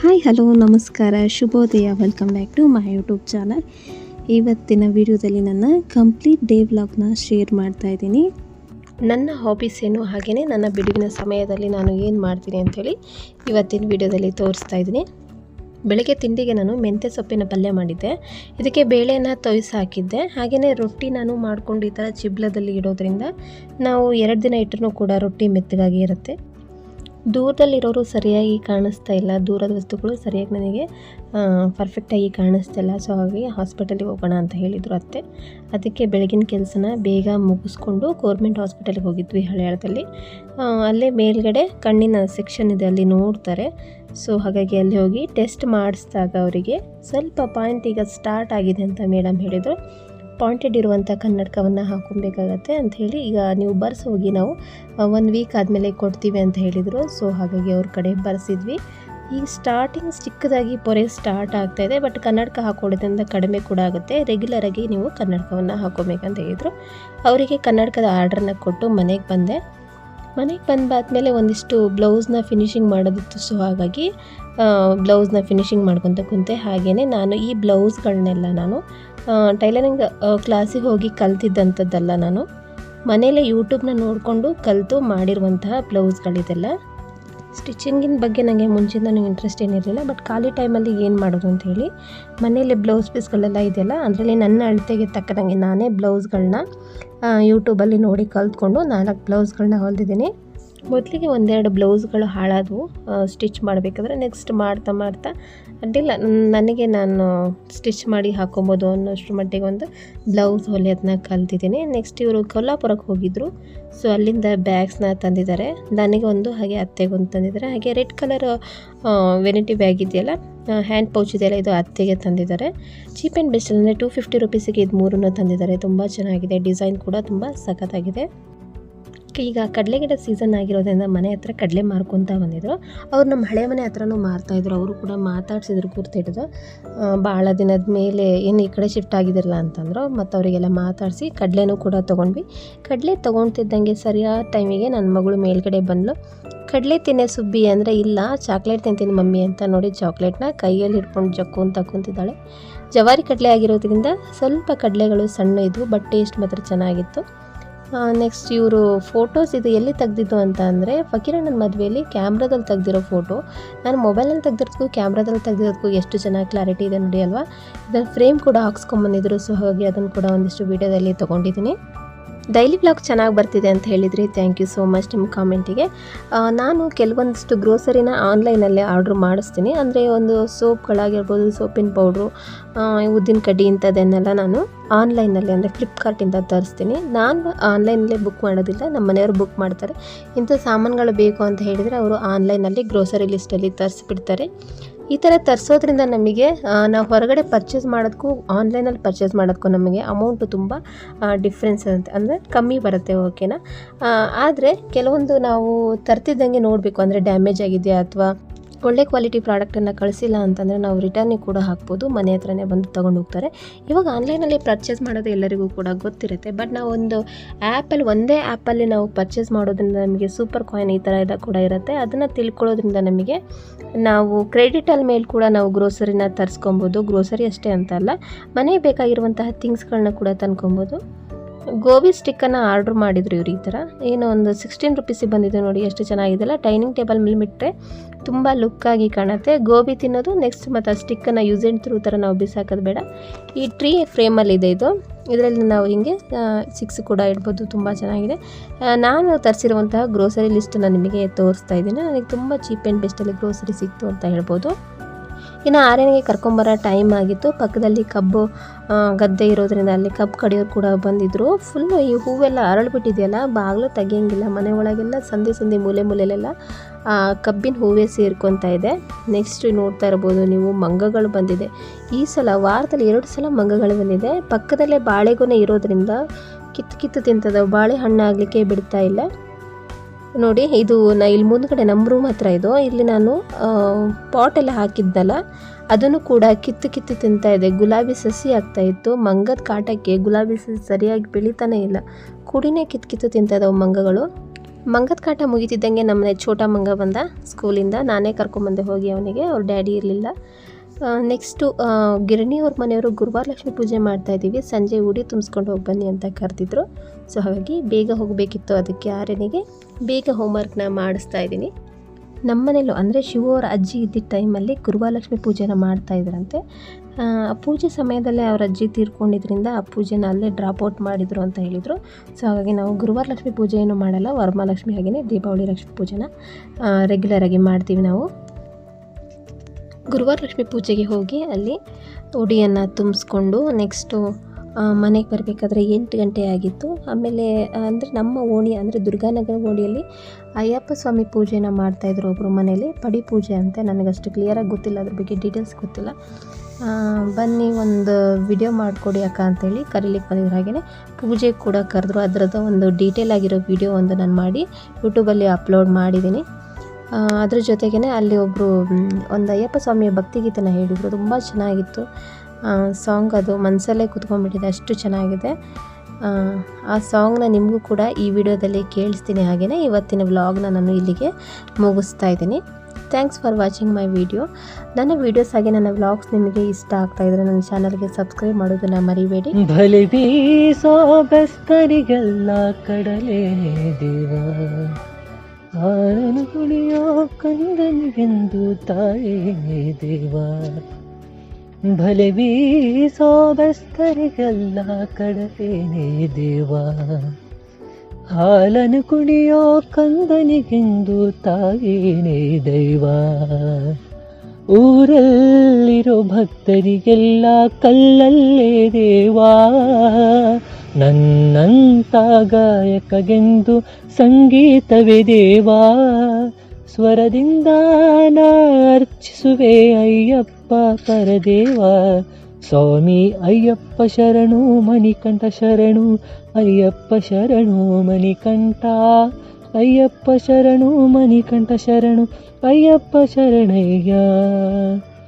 Hi hello ನಮಸ್ಕಾರ, ಶುಭೋದಯ welcome back to my YouTube channel ಇವತ್ತಿನ ವಿಡಿಯೋದಲ್ಲಿ ನನ್ನ ಕಂಪ್ಲೀಟ್ ಡೇ ವ್ಲಾಗ್ನ ಶೇರ್ ಮಾಡ್ತಾ ಇದ್ದೀನಿ. ನನ್ನ ಹಾಬೀಸ್ ಏನು ಹಾಗೆಯೇ ನನ್ನ ಬಿಡುವಿನ ಸಮಯದಲ್ಲಿ ನಾನು ಏನು ಮಾಡ್ತೀನಿ ಅಂಥೇಳಿ ಇವತ್ತಿನ ವಿಡಿಯೋದಲ್ಲಿ ತೋರಿಸ್ತಾ ಇದ್ದೀನಿ. ಬೆಳಗ್ಗೆ ತಿಂಡಿಗೆ ನಾನು ಮೆಂತ್ಯ ಸೊಪ್ಪಿನ ಪಲ್ಯ ಮಾಡಿದ್ದೆ. ಇದಕ್ಕೆ ಬೇಳೆನ ತೊಯ್ಸಿ ಹಾಕಿದ್ದೆ. ಹಾಗೆಯೇ ರೊಟ್ಟಿ ನಾನು ಮಾಡಿಕೊಂಡು ಈ ಥರ ಚಿಬ್ಲದಲ್ಲಿ ಇಡೋದ್ರಿಂದ ನಾವು ಎರಡು ದಿನ ಇಟ್ಟರೂ ಕೂಡ ರೊಟ್ಟಿ ಮೆತ್ತಗಾಗಿ ಇರುತ್ತೆ. ದೂರದಲ್ಲಿರೋರು ಸರಿಯಾಗಿ ಕಾಣಿಸ್ತಾ ಇಲ್ಲ. ದೂರದ ವಸ್ತುಗಳು ಸರಿಯಾಗಿ ನನಗೆ ಪರ್ಫೆಕ್ಟಾಗಿ ಕಾಣಿಸ್ತಾ ಇಲ್ಲ. ಸೊ ಹಾಗಾಗಿ ಹಾಸ್ಪಿಟಲಿಗೆ ಹೋಗೋಣ ಅಂತ ಹೇಳಿದರು ಅತ್ತೆ. ಅದಕ್ಕೆ ಬೆಳಗಿನ ಕೆಲಸನ ಬೇಗ ಮುಗಿಸ್ಕೊಂಡು ಗೌರ್ಮೆಂಟ್ ಹಾಸ್ಪಿಟಲ್ಗೆ ಹೋಗಿದ್ವಿ ಹಳೆಯಾಳದಲ್ಲಿ ಅಲ್ಲೇ ಮೇಲ್ಗಡೆ ಕಣ್ಣಿನ ಸೆಕ್ಷನ್ ಇದೆ, ಅಲ್ಲಿ ನೋಡ್ತಾರೆ. ಸೊ ಹಾಗಾಗಿ ಅಲ್ಲಿ ಹೋಗಿ ಟೆಸ್ಟ್ ಮಾಡಿಸಿದಾಗ ಅವರಿಗೆ ಸ್ವಲ್ಪ ಪಾಯಿಂಟ್ ಈಗ ಸ್ಟಾರ್ಟ್ ಆಗಿದೆ ಅಂತ ಮೇಡಮ್ ಹೇಳಿದರು. ಪಾಯಿಂಟೆಡ್ ಇರುವಂಥ ಕನ್ನಡಕವನ್ನು ಹಾಕೊಬೇಕಾಗತ್ತೆ ಅಂತ ಹೇಳಿ ಈಗ ನೀವು ಬರ್ಸಿ ಹೋಗಿ ನಾವು ಒನ್ ವೀಕ್ ಆದಮೇಲೆ ಕೊಡ್ತೀವಿ ಅಂತ ಹೇಳಿದರು. ಸೊ ಹಾಗಾಗಿ ಅವ್ರ ಕಡೆ ಬರ್ಸಿದ್ವಿ. ಈಗ ಸ್ಟಾರ್ಟಿಂಗ್ ಚಿಕ್ಕದಾಗಿ ಪೊರೆ ಸ್ಟಾರ್ಟ್ ಆಗ್ತಾ ಇದೆ ಬಟ್ ಕನ್ನಡಕ ಹಾಕೊಳ್ಳೋದ್ರಿಂದ ಕಡಿಮೆ ಕೂಡ ಆಗುತ್ತೆ. ರೆಗ್ಯುಲರಾಗಿ ನೀವು ಕನ್ನಡಕವನ್ನು ಹಾಕೋಬೇಕಂತ ಹೇಳಿದರು. ಅವರಿಗೆ ಕನ್ನಡಕದ ಆರ್ಡ್ರನ್ನ ಕೊಟ್ಟು ಮನೆಗೆ ಬಂದೆ. ಮನೆಗೆ ಬಂದಾದ್ಮೇಲೆ ಒಂದಿಷ್ಟು ಬ್ಲೌಸ್ನ ಫಿನಿಶಿಂಗ್ ಮಾಡೋದಿತ್ತು. ಸೊ ಹಾಗಾಗಿ ಬ್ಲೌಸ್ನ ಫಿನಿಶಿಂಗ್ ಮಾಡ್ಕೊತ ಕುಂತೆ. ಹಾಗೆಯೇ ನಾನು ಈ ಬ್ಲೌಸ್ಗಳನ್ನೆಲ್ಲ ನಾನು ಟೈಲರಿಂಗ್ ಕ್ಲಾಸಿಗೆ ಹೋಗಿ ಕಲ್ತಿದ್ದಂಥದ್ದಲ್ಲ ನಾನು. ಮನೇಲೆ ಯೂಟ್ಯೂಬ್ನ ನೋಡಿಕೊಂಡು ಕಲಿತು ಮಾಡಿರುವಂತಹ ಬ್ಲೌಸ್ಗಳಿದೆಲ್ಲ. ಸ್ಟಿಚಿಂಗಿನ ಬಗ್ಗೆ ನನಗೆ ಮುಂಚಿಂದನೂ ಇಂಟ್ರೆಸ್ಟ್ ಏನಿರಲಿಲ್ಲ ಬಟ್ ಖಾಲಿ ಟೈಮಲ್ಲಿ ಏನು ಮಾಡೋದು ಅಂತ ಹೇಳಿ, ಮನೇಲಿ ಬ್ಲೌಸ್ ಪೀಸ್ಗಳೆಲ್ಲ ಇದೆಯಲ್ಲ, ಅದರಲ್ಲಿ ನನ್ನ ಅಳತೆಗೆ ತಕ್ಕನಂಗೆ ನಾನೇ ಬ್ಲೌಸ್ಗಳನ್ನ ಯೂಟ್ಯೂಬಲ್ಲಿ ನೋಡಿ ಕಲ್ತ್ಕೊಂಡು ನಾಲ್ಕು ಬ್ಲೌಸ್ಗಳನ್ನ ಹೊಲ್ದಿದ್ದೀನಿ. ಮೊದಲಿಗೆ ಒಂದೆರಡು ಬ್ಲೌಸ್ಗಳು ಹಾಳಾದವು ಸ್ಟಿಚ್ ಮಾಡಬೇಕಾದ್ರೆ ನೆಕ್ಸ್ಟ್ ಮಾಡ್ತಾ ಮಾಡ್ತಾ ಅಡ್ಡಿಲ್ಲ ನನಗೆ ನಾನು ಸ್ಟಿಚ್ ಮಾಡಿ ಹಾಕೊಬೋದು ಅನ್ನೋಷ್ಟು ಮಟ್ಟಿಗೆ ಒಂದು ಬ್ಲೌಸ್ ಹೊಲಿಯೋದನ್ನ ಕಲ್ತಿದ್ದೀನಿ. ನೆಕ್ಸ್ಟ್ ಇವರು ಕೊಲ್ಲಾಪುರಕ್ಕೆ ಹೋಗಿದ್ದರು ಸೊ ಅಲ್ಲಿಂದ ಬ್ಯಾಗ್ಸ್ನ ತಂದಿದ್ದಾರೆ. ನನಗೆ ಒಂದು ಹಾಗೆ ಅತ್ತೆಗೊಂದು ತಂದಿದ್ದಾರೆ. ಹಾಗೆ ರೆಡ್ ಕಲರ್ ವೆನಿಟಿ ಬ್ಯಾಗ್ ಇದೆಯಲ್ಲ ಹ್ಯಾಂಡ್ ಪೌಚ್ ಇದೆಯಲ್ಲ, ಇದು ಅತ್ತೆಗೆ ತಂದಿದ್ದಾರೆ. ಚೀಪ್ ಆ್ಯಂಡ್ ಬೆಸ್ಟ್ ಅಂದರೆ ಟೂ ಫಿಫ್ಟಿ ರುಪೀಸಿಗೆ ಇದು ಮೂರನ್ನು ತಂದಿದ್ದಾರೆ. ತುಂಬ ಚೆನ್ನಾಗಿದೆ. ಡಿಸೈನ್ ಕೂಡ ತುಂಬ ಸಖತ್ತಾಗಿದೆ. ಈಗ ಕಡಲೆ ಗಿಡ ಸೀಸನ್ ಆಗಿರೋದ್ರಿಂದ ಮನೆ ಹತ್ರ ಕಡಲೆ ಮಾರ್ಕೊತ ಬಂದಿದ್ರು. ಅವ್ರು ನಮ್ಮ ಹಳೆ ಮನೆ ಹತ್ರನೂ ಮಾರ್ತಾಯಿದ್ರು ಅವರು ಕೂಡ ಮಾತಾಡ್ಸಿದ್ರು ಕೂರ್ತಿಡಿದು ಭಾಳ ದಿನದ ಮೇಲೆ ಏನು ಈ ಕಡೆ ಶಿಫ್ಟ್ ಆಗಿದಿರಲ್ಲ ಅಂತಂದ್ರು. ಮತ್ತು ಅವರಿಗೆಲ್ಲ ಮಾತಾಡಿಸಿ ಕಡಲೆನೂ ಕೂಡ ತೊಗೊಂಡ್ವಿ. ಕಡಲೆ ತೊಗೊಳ್ತಿದ್ದಂಗೆ ಸರಿಯಾದ ಟೈಮಿಗೆ ನನ್ನ ಮಗಳು ಮೇಲ್ಗಡೆ ಬಂದಳು ಕಡಲೆ ತಿನ್ನೆ ಸುಬ್ಬಿ ಅಂದರೆ ಇಲ್ಲ ಚಾಕ್ಲೇಟ್ ತಿಂತೀನಿ ಮಮ್ಮಿ ಅಂತ ನೋಡಿ ಚಾಕ್ಲೇಟ್ನ ಕೈಯಲ್ಲಿ ಹಿಡ್ಕೊಂಡು ಜಕ್ಕು ಅಂತ ಕುಂತಿದ್ದಾಳೆ. ಜವಾರಿ ಕಡಲೆ ಆಗಿರೋದ್ರಿಂದ ಸ್ವಲ್ಪ ಕಡಲೆಗಳು ಸಣ್ಣ ಇದ್ವು ಬಟ್ ಟೇಸ್ಟ್ ಮಾತ್ರ ಚೆನ್ನಾಗಿತ್ತು. ನೆಕ್ಸ್ಟ್ ಇವರು ಫೋಟೋಸ್ ಇದು ಎಲ್ಲಿ ತೆಗೆದಿದ್ದು ಅಂತ ಅಂದರೆ ಫಕೀರಣ್ಣನ ಮದುವೆಯಲ್ಲಿ ಕ್ಯಾಮ್ರಾದಲ್ಲಿ ತೆಗೆದಿರೋ ಫೋಟೋ ನಾನು ಮೊಬೈಲಲ್ಲಿ ತೆಗೆದಿರೋದಕ್ಕೂ ಕ್ಯಾಮ್ರಾದಲ್ಲಿ ತೆಗೆದಿರೋದಕ್ಕೂ ಎಷ್ಟು ಚೆನ್ನಾಗಿ ಕ್ಲಾರಿಟಿ ಇದೆ ನೋಡಿ ಅಲ್ವಾ? ಇದನ್ನು ಫ್ರೇಮ್ ಕೂಡ ಹಾಕ್ಸ್ಕೊಂಬಂದಿದ್ರು ಸೊ ಹಾಗೆ ಅದನ್ನು ಕೂಡ ಒಂದಿಷ್ಟು ವೀಡಿಯೋದಲ್ಲಿ ತೊಗೊಂಡಿದ್ದೀನಿ. ಡೈಲಿ ಬ್ಲಾಗ್ ಚೆನ್ನಾಗಿ ಬರ್ತಿದೆ ಅಂತ ಹೇಳಿದ್ರಿ. ಥ್ಯಾಂಕ್ ಯು ಸೋ ಮಚ್ ನಿಮ್ಮ ಕಾಮೆಂಟಿಗೆ. ನಾನು ಕೆಲವೊಂದಿಷ್ಟು ಗ್ರೋಸರಿನ ಆನ್ಲೈನಲ್ಲೇ ಆರ್ಡ್ರ್ ಮಾಡಿಸ್ತೀನಿ. ಅಂದರೆ ಒಂದು ಸೋಪ್ಗಳಾಗಿರ್ಬೋದು, ಸೋಪಿನ ಪೌಡ್ರು ಉದ್ದಿನ ಕಡ್ಡಿ ಇಂಥದ್ದನ್ನೆಲ್ಲ ನಾನು ಆನ್ಲೈನಲ್ಲಿ ಅಂದರೆ ಫ್ಲಿಪ್ಕಾರ್ಟಿಂದ ತರಿಸ್ತೀನಿ. ನಾನು ಆನ್ಲೈನಲ್ಲೇ ಬುಕ್ ಮಾಡೋದಿಲ್ಲ, ನಮ್ಮ ಮನೆಯವರು ಬುಕ್ ಮಾಡ್ತಾರೆ. ಇಂಥ ಸಾಮಾನುಗಳು ಬೇಕು ಅಂತ ಹೇಳಿದರೆ ಅವರು ಆನ್ಲೈನಲ್ಲಿ ಗ್ರೋಸರಿ ಲಿಸ್ಟಲ್ಲಿ ತರಿಸ್ಬಿಡ್ತಾರೆ. ಈ ಥರ ತರಿಸೋದ್ರಿಂದ ನಮಗೆ ನಾವು ಹೊರಗಡೆ ಪರ್ಚೇಸ್ ಮಾಡೋದಕ್ಕೂ ಆನ್ಲೈನಲ್ಲಿ ಪರ್ಚೇಸ್ ಮಾಡೋದಕ್ಕೂ ನಮಗೆ ಅಮೌಂಟು ತುಂಬ ಡಿಫ್ರೆನ್ಸ್ ಅಂತ ಅಂದರೆ ಕಮ್ಮಿ ಬರುತ್ತೆ ಓಕೆನಾ ಆದರೆ ಕೆಲವೊಂದು ನಾವು ತರ್ತಿದ್ದಂಗೆ ನೋಡಬೇಕು. ಅಂದರೆ ಡ್ಯಾಮೇಜ್ ಆಗಿದೆಯಾ ಅಥವಾ ಒಳ್ಳೆ ಕ್ವಾಲಿಟಿ ಪ್ರಾಡಕ್ಟನ್ನು ಕಳಿಸಿಲ್ಲ ಅಂತಂದರೆ ನಾವು ರಿಟರ್ನಿಗೆ ಕೂಡ ಹಾಕ್ಬೋದು. ಮನೆ ಹತ್ರನೇ ಬಂದು ತೊಗೊಂಡು ಹೋಗ್ತಾರೆ. ಇವಾಗ ಆನ್ಲೈನಲ್ಲಿ ಪರ್ಚೇಸ್ ಮಾಡೋದು ಎಲ್ಲರಿಗೂ ಕೂಡ ಗೊತ್ತಿರುತ್ತೆ. ಬಟ್ ನಾವು ಒಂದು ಆ್ಯಪಲ್ಲಿ ಒಂದೇ ಆ್ಯಪಲ್ಲಿ ನಾವು ಪರ್ಚೇಸ್ ಮಾಡೋದ್ರಿಂದ ನಮಗೆ ಸೂಪರ್ ಕಾಯಿನ್ ಈ ಥರ ಎಲ್ಲ ಕೂಡ ಇರುತ್ತೆ. ಅದನ್ನು ತಿಳ್ಕೊಳ್ಳೋದ್ರಿಂದ ನಮಗೆ ನಾವು ಕ್ರೆಡಿಟಲ್ಲಿ ಮೇಲೆ ಕೂಡ ನಾವು ಗ್ರೋಸರಿನ ತರಿಸ್ಕೊಬೋದು. ಗ್ರೋಸರಿ ಅಷ್ಟೇ ಅಂತ ಅಲ್ಲ. ಮನೆಗೆ ಬೇಕಾಗಿರುವಂತಹ ಥಿಂಗ್ಸ್ಗಳನ್ನ ಕೂಡ ತಂದ್ಕೊಬೋದು. ಗೋಬಿ ಸ್ಟಿಕ್ಕನ್ನು ಆರ್ಡ್ರ್ ಮಾಡಿದ್ರು ಇವ್ರು ಈ ಥರ. ಏನೋ ಒಂದು ಸಿಕ್ಸ್ಟೀನ್ ರುಪೀಸಿಗೆ ಬಂದಿದೆ ನೋಡಿ, ಎಷ್ಟು ಚೆನ್ನಾಗಿದೆಲ್ಲ ಡೈನಿಂಗ್ ಟೇಬಲ್ ಮೇಲೆ ಬಿಟ್ಟರೆ ತುಂಬ ಲುಕ್ಕಾಗಿ ಕಾಣುತ್ತೆ. ಗೋಬಿ ತಿನ್ನೋದು ನೆಕ್ಸ್ಟ್ ಮತ್ತು ಆ ಸ್ಟಿಕ್ಕನ್ನು ಯೂಸ್ ಆ್ಯಂಡ್ ಥ್ರೂ ಥರ ನಾವು ಬಿಸಾಕೋದು ಬೇಡ. ಈ ಟ್ರೀ ಫ್ರೇಮಲ್ಲಿದೆ ಇದು ಇದರಲ್ಲಿ ನಾವು ಹಿಂಗೆ ಸಿಕ್ಸ್ ಕೂಡ ಇಡ್ಬೋದು. ತುಂಬ ಚೆನ್ನಾಗಿದೆ. ನಾನು ತರಿಸಿರುವಂತಹ ಗ್ರೋಸರಿ ಲಿಸ್ಟನ್ನು ನಿಮಗೆ ತೋರಿಸ್ತಾ ಇದ್ದೀನಿ. ನನಗೆ ತುಂಬ ಚೀಪ್ ಆ್ಯಂಡ್ ಬೆಸ್ಟಲ್ಲಿ ಗ್ರೋಸರಿ ಸಿಕ್ತು ಅಂತ ಹೇಳ್ಬೋದು. ಇನ್ನು ಆರ್ಯನಿಗೆ ಕರ್ಕೊಂಬರೋ ಟೈಮ್ ಆಗಿತ್ತು. ಪಕ್ಕದಲ್ಲಿ ಕಬ್ಬು ಗದ್ದೆ ಇರೋದ್ರಿಂದ ಅಲ್ಲಿ ಕಬ್ಬು ಕಡಿಯೋರು ಕೂಡ ಬಂದಿದ್ದರು ಫುಲ್ಲು ಈ ಹೂವೆಲ್ಲ ಅರಳ್ಬಿಟ್ಟಿದೆಯಲ್ಲ, ಬಾಗಿಲು ತೆಗಿಯಂಗಿಲ್ಲ, ಮನೆ ಒಳಗೆಲ್ಲ ಸಂಧಿ ಸಂಧಿ ಮೂಲೆ ಮೂಲೆಲೆಲ್ಲ ಕಬ್ಬಿನ ಹೂವೇ ಸೇರ್ಕೊತಾ ಇದೆ. ನೆಕ್ಸ್ಟ್ ನೋಡ್ತಾ ಇರ್ಬೋದು ನೀವು, ಮಂಗಗಳು ಬಂದಿದೆ. ಈ ಸಲ, ವಾರದಲ್ಲಿ ಎರಡು ಸಲ ಮಂಗಗಳು ಬಂದಿದೆ. ಪಕ್ಕದಲ್ಲೇ ಬಾಳೆಗೊನೆ ಇರೋದ್ರಿಂದ ಕಿತ್ತು ಕಿತ್ತು ತಿಂತದ. ಬಾಳೆಹಣ್ಣಾಗಲಿಕ್ಕೆ ಬಿಡ್ತಾ ಇಲ್ಲ. ನೋಡಿ, ಇದು ನಾ ಇಲ್ಲಿ ಮುಂದ್ಗಡೆ ನಮ್ಮ ರೂಮ್ ಹತ್ರ ಇದು. ಇಲ್ಲಿ ನಾನು ಪಾಟ್ ಎಲ್ಲ ಹಾಕಿದ್ದಲ್ಲ, ಅದನ್ನು ಕೂಡ ಕಿತ್ತು ಕಿತ್ತು ತಿಂತಾ ಇದೆ ಗುಲಾಬಿ ಸಸಿ ಆಗ್ತಾ ಇತ್ತು. ಮಂಗದ ಕಾಟಕ್ಕೆ ಗುಲಾಬಿ ಸಸಿ ಸರಿಯಾಗಿ ಬೆಳೀತಾನೆ ಇಲ್ಲ. ಕುಡಿನೇ ಕಿತ್ತು ಕಿತ್ತು ತಿಂತಾ ಮಂಗಗಳು. ಮಂಗದ ಕಾಟ ಮುಗಿತಿದ್ದಂಗೆ ನಮ್ಮನೆ ಛೋಟ ಮಂಗ ಬಂದ ಸ್ಕೂಲಿಂದ ನಾನೇ ಕರ್ಕೊಂಬಂದೆ ಹೋಗಿ ಅವನಿಗೆ. ಅವ್ರ ಡ್ಯಾಡಿ ಇರಲಿಲ್ಲ. ನೆಕ್ಸ್ಟು ಗಿರಣಿ ಅವ್ರ ಮನೆಯವರು ಗುರುವಾರ ಲಕ್ಷ್ಮಿ ಪೂಜೆ ಮಾಡ್ತಾ ಇದ್ದೀವಿ. ಸಂಜೆ ಉಡಿ ತುಂಬಿಸ್ಕೊಂಡು ಹೋಗಿ ಬನ್ನಿ ಅಂತ ಕರೆದಿದ್ರು. ಸೊ ಹಾಗಾಗಿ ಬೇಗ ಹೋಗಬೇಕಿತ್ತು ಅದಕ್ಕೆ ಆರ್ಯನಿಗೆ ಬೇಗ ಹೋಮ್ವರ್ಕ್ನ ಮಾಡಿಸ್ತಾ ಇದ್ದೀನಿ. ನಮ್ಮ ಮನೇಲೂ ಅಂದರೆ ಶಿವ ಅವರ ಅಜ್ಜಿ ಇದ್ದಿದ್ದ ಟೈಮಲ್ಲಿ ಗುರುವಾಲಕ್ಷ್ಮಿ ಪೂಜೆನ ಮಾಡ್ತಾ ಇದ್ರಂತೆ. ಪೂಜೆ ಸಮಯದಲ್ಲೇ ಅವ್ರ ಅಜ್ಜಿ ತೀರ್ಕೊಂಡಿದ್ರಿಂದ ಆ ಪೂಜೆನ ಅಲ್ಲೇ ಡ್ರಾಪ್ ಔಟ್ ಮಾಡಿದರು ಅಂತ ಹೇಳಿದರು. ಸೊ ಹಾಗಾಗಿ ನಾವು ಗುರುವಾರ ಲಕ್ಷ್ಮಿ ಪೂಜೆ ಏನು ಮಾಡಲ್ಲ ವರಮಹಾಲಕ್ಷ್ಮಿ ಹಾಗೆಯೇ ದೀಪಾವಳಿ ಲಕ್ಷ್ಮಿ ಪೂಜೆನ ರೆಗ್ಯುಲರಾಗಿ ಮಾಡ್ತೀವಿ ನಾವು. ಗುರುವಾರ ಲಕ್ಷ್ಮಿ ಪೂಜೆಗೆ ಹೋಗಿ ಅಲ್ಲಿ ಉಡಿಯನ್ನು ತುಂಬಿಸ್ಕೊಂಡು ನೆಕ್ಸ್ಟು ಮನೆಗೆ ಬರಬೇಕಾದ್ರೆ ಎಂಟು ಗಂಟೆ ಆಗಿತ್ತು. ಆಮೇಲೆ ಅಂದರೆ ನಮ್ಮ ಓಣಿ, ಅಂದರೆ ದುರ್ಗಾನಗರ ಓಣಿಯಲ್ಲಿ ಅಯ್ಯಪ್ಪ ಸ್ವಾಮಿ ಪೂಜೆನ ಮಾಡ್ತಾಯಿದ್ರು ಒಬ್ಬರು ಮನೇಲಿ ಪಡಿ ಪೂಜೆ ಅಂತ. ನನಗಷ್ಟು ಕ್ಲಿಯರಾಗಿ ಗೊತ್ತಿಲ್ಲ, ಅದ್ರ ಬಗ್ಗೆ ಡೀಟೇಲ್ಸ್ ಗೊತ್ತಿಲ್ಲ. ಬನ್ನಿ ಒಂದು ವಿಡಿಯೋ ಮಾಡಿಕೊಡಿ ಅಕ್ಕ ಅಂತೇಳಿ ಕರೀಲಿಕ್ಕೆ ಬಂದಿದ್ರು ಹಾಗೆಯೇ ಪೂಜೆ ಕೂಡ ಕರೆದ್ರು. ಅದರದ್ದು ಒಂದು ಡೀಟೇಲ್ ಆಗಿರೋ ವಿಡಿಯೋ ಒಂದು ನಾನು ಮಾಡಿ ಯೂಟ್ಯೂಬಲ್ಲಿ ಅಪ್ಲೋಡ್ ಮಾಡಿದ್ದೀನಿ ಅದ್ರ ಜೊತೆಗೇ ಅಲ್ಲಿ ಒಬ್ಬರು ಒಂದು ಅಯ್ಯಪ್ಪ ಸ್ವಾಮಿಯ ಭಕ್ತಿಗೀತನ ಹೇಳಿದರು. ತುಂಬ ಚೆನ್ನಾಗಿತ್ತು. ಸಾಂಗ್ ಅದು ಮನಸ್ಸಲ್ಲೇ ಕುತ್ಕೊಂಡ್ಬಿಟ್ಟಿದೆ ಅಷ್ಟು ಚೆನ್ನಾಗಿದೆ. ಆ, ಸಾಂಗ್ನ ನಿಮಗೂ ಕೂಡ ಈ ವಿಡಿಯೋದಲ್ಲಿ ಕೇಳಿಸ್ತೀನಿ ಹಾಗೆಯೇ ಇವತ್ತಿನ ವ್ಲಾಗ್ನ ನಾನು ಇಲ್ಲಿಗೆ ಮುಗಿಸ್ತಾ ಇದ್ದೀನಿ. Thanks for watching my video ನನ್ನ ವೀಡಿಯೋಸ್ ಹಾಗೆ ನನ್ನ ವ್ಲಾಗ್ಸ್ ನಿಮಗೆ ಇಷ್ಟ ಆಗ್ತಾ ಇದ್ರೆ ನನ್ನ ಚಾನಲ್ಗೆ ಸಬ್ಸ್ಕ್ರೈಬ್ ಮಾಡೋದನ್ನ ಮರಿಬೇಡಿ. ಬಲಿ ಬೀಸೋ ಬೆಸ್ತರಿಗೆಲ್ಲ ಕಡಲೇ ದೇವ. ಆರನು ಕುಣಿಯೋ ಕಂದನಿಗೆಂದು ತಾಯೇ ದೇವ ಭಲೆ ಬೀಸೋ ಬೆಸ್ತರಿಗೆಲ್ಲ ಕಡಲೇನೆ ದೇವ ಹಾಲನು ಕುಣಿಯೋ ಕಂದನಿಗೆಂದು ತಾಯೇನೇ ದೈವ ಊರಲ್ಲಿರೋ ಭಕ್ತರಿಗೆಲ್ಲ ಕಲ್ಲಲ್ಲೇ ದೇವಾ. ನನ್ನಂತ ಗಾಯಕಗೆಂದು ಸಂಗೀತವೇ ದೇವಾ. ಸ್ವರದಿಂದ ಅರ್ಚಿಸುವೆ ಅಯ್ಯಪ್ಪ ಪರದೇವ. ಸ್ವಾಮಿ ಅಯ್ಯಪ್ಪ ಶರಣು, ಮಣಿಕಂಠ ಶರಣು, ಅಯ್ಯಪ್ಪ ಶರಣು, ಮಣಿಕಂಠ. ಅಯ್ಯಪ್ಪ ಶರಣು, ಮಣಿಕಂಠ ಶರಣು, ಅಯ್ಯಪ್ಪ ಶರಣಯ್ಯ.